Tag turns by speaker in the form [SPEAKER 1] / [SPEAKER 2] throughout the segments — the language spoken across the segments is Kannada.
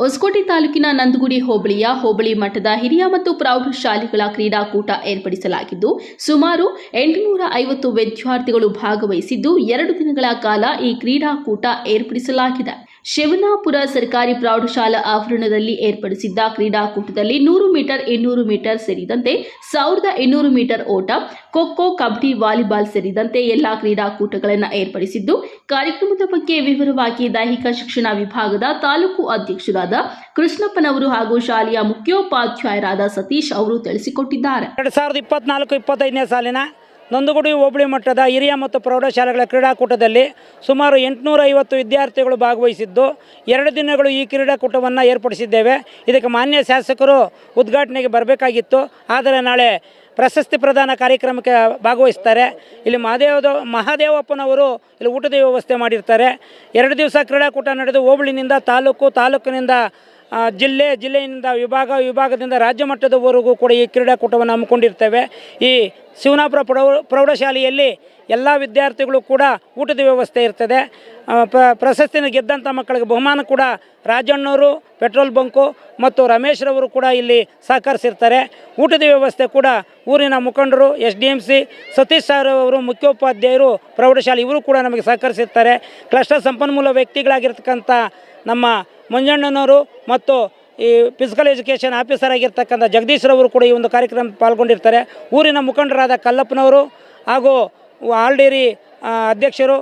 [SPEAKER 1] ಹೊಸಕೋಟೆ ತಾಲೂಕಿನ ನಂದಗುಡಿ ಹೋಬಳಿಯ ಹೋಬಳಿ ಮಠದ ಹಿರಿಯ ಮತ್ತು ಪ್ರೌಢಶಾಲೆಗಳ ಕ್ರೀಡಾಕೂಟ ಏರ್ಪಡಿಸಲಾಗಿದ್ದು, ಸುಮಾರು ಎಂಟುನೂರ ಐವತ್ತು ವಿದ್ಯಾರ್ಥಿಗಳು ಭಾಗವಹಿಸಿದ್ದು, ಎರಡು ದಿನಗಳ ಕಾಲ ಈ ಕ್ರೀಡಾಕೂಟ ಏರ್ಪಡಿಸಲಾಗಿದೆ. ಶಿವನಾಪುರ ಸರ್ಕಾರಿ ಪ್ರೌಢಶಾಲಾ ಆವರಣದಲ್ಲಿ ಏರ್ಪಡಿಸಿದ್ದ ಕ್ರೀಡಾಕೂಟದಲ್ಲಿ ನೂರು ಮೀಟರ್, ಇನ್ನೂರು ಮೀಟರ್ ಸೇರಿದಂತೆ ಸಾವಿರದ ಇನ್ನೂರು ಮೀಟರ್ ಓಟ ಖೋಖೋ, ಕಬಡ್ಡಿ, ವಾಲಿಬಾಲ್ ಸೇರಿದಂತೆ ಎಲ್ಲಾ ಕ್ರೀಡಾಕೂಟಗಳನ್ನು ಏರ್ಪಡಿಸಿದ್ದು, ಕಾರ್ಯಕ್ರಮದ ಬಗ್ಗೆ ವಿವರವಾಗಿ ದೈಹಿಕ ಶಿಕ್ಷಣ ವಿಭಾಗದ ತಾಲೂಕು ಅಧ್ಯಕ್ಷರಾದ ಕೃಷ್ಣಪ್ಪನವರು ಹಾಗೂ ಶಾಲೆಯ ಮುಖ್ಯೋಪಾಧ್ಯಾಯರಾದ ಸತೀಶ್ ಅವರು ತಿಳಿಸಿಕೊಟ್ಟಿದ್ದಾರೆ.
[SPEAKER 2] ಎರಡು ಸಾವಿರದ ಇಪ್ಪತ್ನಾಲ್ಕು, ಇಪ್ಪತ್ತೈದನೇ ಸಾಲಿನ ನಂದಗುಡಿ ಹೋಬಳಿ ಮಟ್ಟದ ಹಿರಿಯ ಮತ್ತು ಪ್ರೌಢಶಾಲೆಗಳ ಕ್ರೀಡಾಕೂಟದಲ್ಲಿ ಸುಮಾರು ಎಂಟುನೂರ ಐವತ್ತು ವಿದ್ಯಾರ್ಥಿಗಳು ಭಾಗವಹಿಸಿದ್ದು, ಎರಡು ದಿನಗಳು ಈ ಕ್ರೀಡಾಕೂಟವನ್ನು ಏರ್ಪಡಿಸಿದ್ದೇವೆ. ಇದಕ್ಕೆ ಮಾನ್ಯ ಶಾಸಕರು ಉದ್ಘಾಟನೆಗೆ ಬರಬೇಕಾಗಿತ್ತು. ಆದರೆ ನಾಳೆ ಪ್ರಶಸ್ತಿ ಪ್ರದಾನ ಕಾರ್ಯಕ್ರಮಕ್ಕೆ ಭಾಗವಹಿಸ್ತಾರೆ. ಇಲ್ಲಿ ಮಹಾದೇವದ, ಮಹಾದೇವಪ್ಪನವರು ಇಲ್ಲಿ ಊಟದ ವ್ಯವಸ್ಥೆ ಮಾಡಿರ್ತಾರೆ. ಎರಡು ದಿವಸ ಕ್ರೀಡಾಕೂಟ ನಡೆದು ಹೋಬಳಿನಿಂದ ತಾಲೂಕು, ತಾಲೂಕಿನಿಂದ ಜಿಲ್ಲೆ, ಜಿಲ್ಲೆಯಿಂದ ವಿಭಾಗ, ವಿಭಾಗದಿಂದ ರಾಜ್ಯ ಮಟ್ಟದವರೆಗೂ ಕೂಡ ಈ ಕ್ರೀಡಾಕೂಟವನ್ನು ಹಮ್ಮಿಕೊಂಡಿರ್ತೇವೆ. ಈ ಶಿವನಾಪುರ ಪ್ರೌ ಪ್ರೌಢಶಾಲೆಯಲ್ಲಿ ಎಲ್ಲ ವಿದ್ಯಾರ್ಥಿಗಳು ಕೂಡ ಊಟದ ವ್ಯವಸ್ಥೆ ಇರ್ತದೆ. ಪ್ರಶಸ್ತಿನ ಗೆದ್ದಂಥ ಮಕ್ಕಳಿಗೆ ಬಹುಮಾನ ಕೂಡ ರಾಜಣ್ಣವರು, ಪೆಟ್ರೋಲ್ ಬಂಕು ಮತ್ತು ರಮೇಶ್ರವರು ಕೂಡ ಇಲ್ಲಿ ಸಹಕರಿಸಿರ್ತಾರೆ. ಊಟದ ವ್ಯವಸ್ಥೆ ಕೂಡ ಊರಿನ ಮುಖಂಡರು S D M C Satish sir ಅವರು ಮುಖ್ಯೋಪಾಧ್ಯಾಯರು, ಪ್ರೌಢಶಾಲೆ ಇವರು ಕೂಡ ನಮಗೆ ಸಹಕರಿಸಿರ್ತಾರೆ. ಕ್ಲಸ್ಟರ್ ಸಂಪನ್ಮೂಲ ವ್ಯಕ್ತಿಗಳಾಗಿರ್ತಕ್ಕಂಥ ನಮ್ಮ ಮಂಜಣ್ಣನವರು ಮತ್ತು ಈ ಫಿಸಿಕಲ್ ಎಜುಕೇಷನ್ ಆಫೀಸರ್ ಆಗಿರ್ತಕ್ಕಂಥ ಜಗದೀಶ್ರವರು ಕೂಡ ಈ ಒಂದು ಕಾರ್ಯಕ್ರಮ ಪಾಲ್ಗೊಂಡಿರ್ತಾರೆ. ಊರಿನ ಮುಖಂಡರಾದ ಕಲ್ಲಪ್ಪನವರು ಹಾಗೂ ಆಲ್ಡೇರಿ ಅಧ್ಯಕ್ಷರು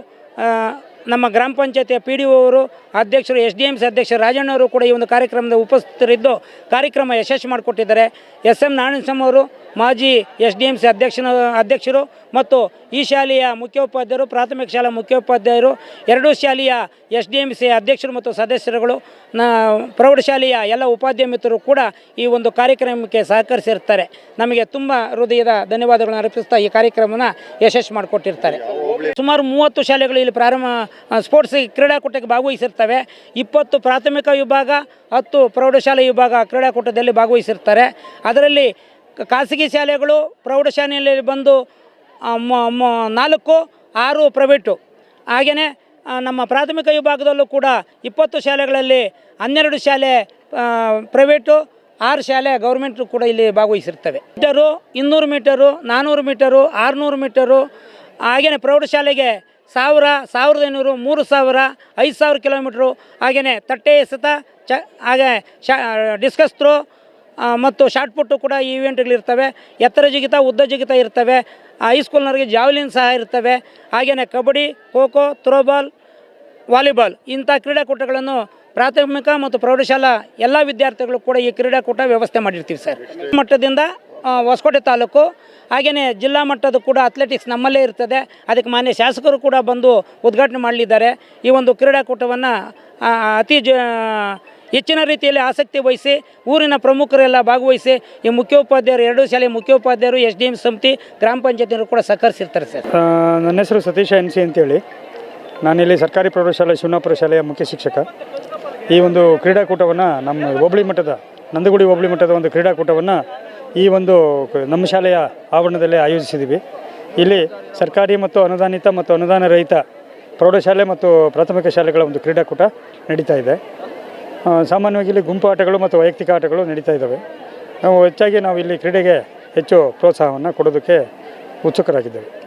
[SPEAKER 2] ನಮ್ಮ ಗ್ರಾಮ ಪಂಚಾಯತಿಯ ಪಿ ಡಿ ಅವರು, ಅಧ್ಯಕ್ಷರು ಎಸ್ ಡಿ ಎಂ ಸಿ ಅಧ್ಯಕ್ಷ ರಾಜಣ್ಣವರು ಕೂಡ ಈ ಒಂದು ಕಾರ್ಯಕ್ರಮದ ಉಪಸ್ಥಿತರಿದ್ದು ಕಾರ್ಯಕ್ರಮ ಯಶಸ್ವಿ ಮಾಡಿಕೊಟ್ಟಿದ್ದಾರೆ. ಎಸ್ ಎಂ ನಾರಾಯಣಸ್ವಾಮಿ ಅವರು ಮಾಜಿ ಎಸ್ ಡಿ ಎಂ ಸಿ ಅಧ್ಯಕ್ಷನ, ಅಧ್ಯಕ್ಷರು ಮತ್ತು ಈ ಶಾಲೆಯ ಮುಖ್ಯೋಪಾಧ್ಯಾಯರು, ಪ್ರಾಥಮಿಕ ಶಾಲಾ ಮುಖ್ಯೋಪಾಧ್ಯಾಯರು, ಎರಡೂ ಶಾಲೆಯ ಎಸ್ ಡಿ ಎಂ ಸಿ ಅಧ್ಯಕ್ಷರು ಮತ್ತು ಸದಸ್ಯರುಗಳು, ನ ಪ್ರೌಢಶಾಲೆಯ ಎಲ್ಲ ಉಪಾಧ್ಯಾಯ ಮಿತ್ರರು ಕೂಡ ಈ ಒಂದು ಕಾರ್ಯಕ್ರಮಕ್ಕೆ ಸಹಕರಿಸಿರ್ತಾರೆ. ನಮಗೆ ತುಂಬ ಹೃದಯದ ಧನ್ಯವಾದಗಳನ್ನು ಅರ್ಪಿಸ್ತಾ ಈ ಕಾರ್ಯಕ್ರಮನ ಯಶಸ್ವಿ ಮಾಡಿಕೊಟ್ಟಿರ್ತಾರೆ. ಸುಮಾರು ಮೂವತ್ತು ಶಾಲೆಗಳು ಇಲ್ಲಿ ಪ್ರಾರಂಭ ಸ್ಪೋರ್ಟ್ಸ್ ಕ್ರೀಡಾಕೂಟಕ್ಕೆ ಭಾಗವಹಿಸಿರ್ತವೆ. ಇಪ್ಪತ್ತು ಪ್ರಾಥಮಿಕ ವಿಭಾಗ, ಹತ್ತು ಪ್ರೌಢಶಾಲೆ ವಿಭಾಗ ಕ್ರೀಡಾಕೂಟದಲ್ಲಿ ಭಾಗವಹಿಸಿರ್ತಾರೆ. ಅದರಲ್ಲಿ ಖಾಸಗಿ ಶಾಲೆಗಳು ಪ್ರೌಢಶಾಲೆಯಲ್ಲಿ ಬಂದು ನಾಲ್ಕು ಆರು ಪ್ರೈವೇಟು. ಹಾಗೆಯೇ ನಮ್ಮ ಪ್ರಾಥಮಿಕ ವಿಭಾಗದಲ್ಲೂ ಕೂಡ ಇಪ್ಪತ್ತು ಶಾಲೆಗಳಲ್ಲಿ ಹನ್ನೆರಡು ಶಾಲೆ ಪ್ರೈವೇಟು ಆರು ಶಾಲೆ ಗೌರ್ಮೆಂಟು ಕೂಡ ಇಲ್ಲಿ ಭಾಗವಹಿಸಿರ್ತವೆ. ಮೀಟರು ಇನ್ನೂರು ಮೀಟರು ನಾನ್ನೂರು ಮೀಟರು ಆರುನೂರು ಮೀಟರು ಹಾಗೆಯೇ ಪ್ರೌಢಶಾಲೆಗೆ ಸಾವಿರ ಸಾವಿರದ ಐನೂರು ಮೂರು ಸಾವಿರ ಐದು ಸಾವಿರ ಕಿಲೋಮೀಟ್ರು ಹಾಗೆಯೇ ತಟ್ಟೆ ಎಸೆತ ಚ ಹಾಗೆ ಶ ಡಿಸ್ಕಸ್ ಆ, ಮತ್ತು ಶಾರ್ಟ್ ಪುಟ್ಟು ಕೂಡ ಈವೆಂಟ್ಗಳಿರ್ತವೆ ಎತ್ತರ ಜಿಗಿತ, ಉದ್ದ ಜಿಗಿತ ಇರ್ತವೆ. ಹೈಸ್ಕೂಲ್ನವರಿಗೆ ಜಾವ್ಲಿನ್ ಸಹ ಇರ್ತವೆ. ಹಾಗೆಯೇ ಕಬಡ್ಡಿ, ಖೋ ಖೋ ಥ್ರೋಬಾಲ್ ವಾಲಿಬಾಲ್ ಇಂಥ ಕ್ರೀಡಾಕೂಟಗಳನ್ನು ಪ್ರಾಥಮಿಕ ಮತ್ತು ಪ್ರೌಢಶಾಲಾ ಎಲ್ಲ ವಿದ್ಯಾರ್ಥಿಗಳು ಕೂಡ ಈ ಕ್ರೀಡಾಕೂಟ ವ್ಯವಸ್ಥೆ ಮಾಡಿರ್ತೀವಿ ಸರ್. ಮಟ್ಟದಿಂದ ಹೊಸಕೋಟೆ ತಾಲೂಕು ಹಾಗೆಯೇ ಜಿಲ್ಲಾ ಮಟ್ಟದ ಕೂಡ ಅಥ್ಲೆಟಿಕ್ಸ್ ನಮ್ಮಲ್ಲೇ ಇರ್ತದೆ. ಅದಕ್ಕೆ ಮಾನ್ಯ ಶಾಸಕರು ಕೂಡ ಬಂದು ಉದ್ಘಾಟನೆ ಮಾಡಲಿದ್ದಾರೆ. ಈ ಒಂದು ಕ್ರೀಡಾಕೂಟವನ್ನು ಅತಿ ಜ ಹೆಚ್ಚಿನ ರೀತಿಯಲ್ಲಿ ಆಸಕ್ತಿ ವಹಿಸಿ, ಊರಿನ ಪ್ರಮುಖರೆಲ್ಲ ಭಾಗವಹಿಸಿ, ಈ ಮುಖ್ಯೋಪಾಧ್ಯಾಯರು, ಎರಡೂ ಶಾಲೆ ಮುಖ್ಯೋಪಾಧ್ಯಾಯರು ಎಸ್ ಡಿ ಎಂ ಸಮಿತಿ, ಗ್ರಾಮ ಪಂಚಾಯತಿಯವರು ಕೂಡ ಸಹಕರಿಸಿರ್ತಾರೆ ಸರ್.
[SPEAKER 3] ನನ್ನ ಹೆಸರು ಸತೀಶ ಎನ್ ಸಿ ಅಂತೇಳಿ. ನಾನಿಲ್ಲಿ ಸರ್ಕಾರಿ ಪ್ರೌಢಶಾಲೆ, ಶಿವನಾಪುರ ಶಾಲೆಯ ಮುಖ್ಯ ಶಿಕ್ಷಕ. ಈ ಒಂದು ಕ್ರೀಡಾಕೂಟವನ್ನು ನಮ್ಮ ಹೋಬಳಿ ಮಟ್ಟದ, ನಂದಗುಡಿ ಹೋಬಳಿ ಮಟ್ಟದ ಒಂದು ಕ್ರೀಡಾಕೂಟವನ್ನು ಈ ಒಂದು ನಮ್ಮ ಶಾಲೆಯ ಆವರಣದಲ್ಲಿ ಆಯೋಜಿಸಿದ್ದೀವಿ ಇಲ್ಲಿ ಸರ್ಕಾರಿ ಮತ್ತು ಅನುದಾನಿತ ಮತ್ತು ಅನುದಾನ ರಹಿತ ಪ್ರೌಢಶಾಲೆ ಮತ್ತು ಪ್ರಾಥಮಿಕ ಶಾಲೆಗಳ ಒಂದು ಕ್ರೀಡಾಕೂಟ ನಡೀತಾ ಇದೆ. ಸಾಮಾನ್ಯವಾಗಿ ಇಲ್ಲಿ ಗುಂಪು ಆಟಗಳು ಮತ್ತು ವೈಯಕ್ತಿಕ ಆಟಗಳು ನಡೀತಾ ಇದ್ದಾವೆ. ನಾವು ಹೆಚ್ಚಾಗಿ ನಾವು ಇಲ್ಲಿ ಕ್ರೀಡೆಗೆ ಹೆಚ್ಚು ಪ್ರೋತ್ಸಾಹವನ್ನು ಕೊಡೋದಕ್ಕೆ ಉತ್ಸುಕರಾಗಿದ್ದೇವೆ.